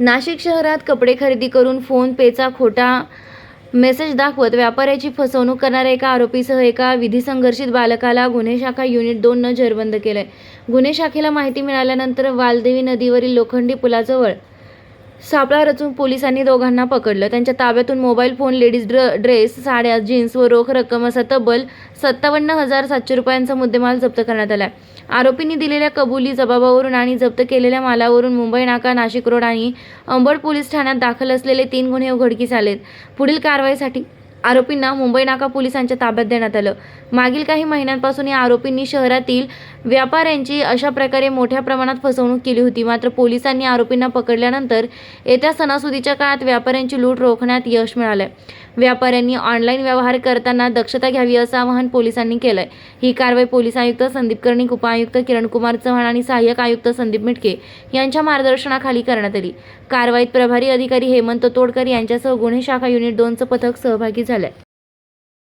नाशिक शहरात कपडे खरेदी करून फोन पेचा खोटा मेसेज दाखवत व्यापाऱ्याची फसवणूक करणाऱ्या एका आरोपीसह एका विधी संघर्षित बालकाला गुन्हे शाखा युनिट दोननं जेरबंद केलंय. गुन्हे शाखेला माहिती मिळाल्यानंतर वालदेवी नदीवरील लोखंडी पुलाजवळ सापळा रचून पोलिसांनी दोघांना पकडलं. त्यांच्या ताब्यातून मोबाईल फोन लेडीज ड्र ड्रेस साड्या जीन्स व रोख रक्कम असा तब्बल सत्तावन्न हजार सातशे रुपयांचा मुद्देमाल जप्त करण्यात आला आरोपींनी दिलेल्या कबुली जबाबावरून आणि जप्त केलेल्या मालावरून मुंबई नाका नाशिक रोड आणि अंबड पोलीस ठाण्यात दाखल असलेले तीन गुन्हे उघडकीस आलेत. पुढील कारवाईसाठी आरोपींना मुंबई नाका पोलिसांच्या ताब्यात देण्यात आलं. मागील काही महिन्यांपासून या आरोपींनी शहरातील व्यापाऱ्यांची अशा प्रकारे मोठ्या प्रमाणात फसवणूक केली होती. मात्र पोलिसांनी आरोपींना पकडल्यानंतर येत्या सणासुदीच्या काळात व्यापाऱ्यांची लूट रोखण्यात यश मिळालंय. व्यापाऱ्यांनी ऑनलाईन व्यवहार करताना दक्षता घ्यावी असं आवाहन पोलिसांनी केलंय. ही कारवाई पोलीस आयुक्त संदीप कर्णिक उपआयुक्त किरणकुमार चव्हाण आणि सहाय्यक आयुक्त संदीप मिटके यांच्या मार्गदर्शनाखाली करण्यात आली. कारवाईत प्रभारी अधिकारी हेमंत तोडकर यांच्यासह गुन्हे शाखा युनिट दोनचं पथक सहभागी झालंय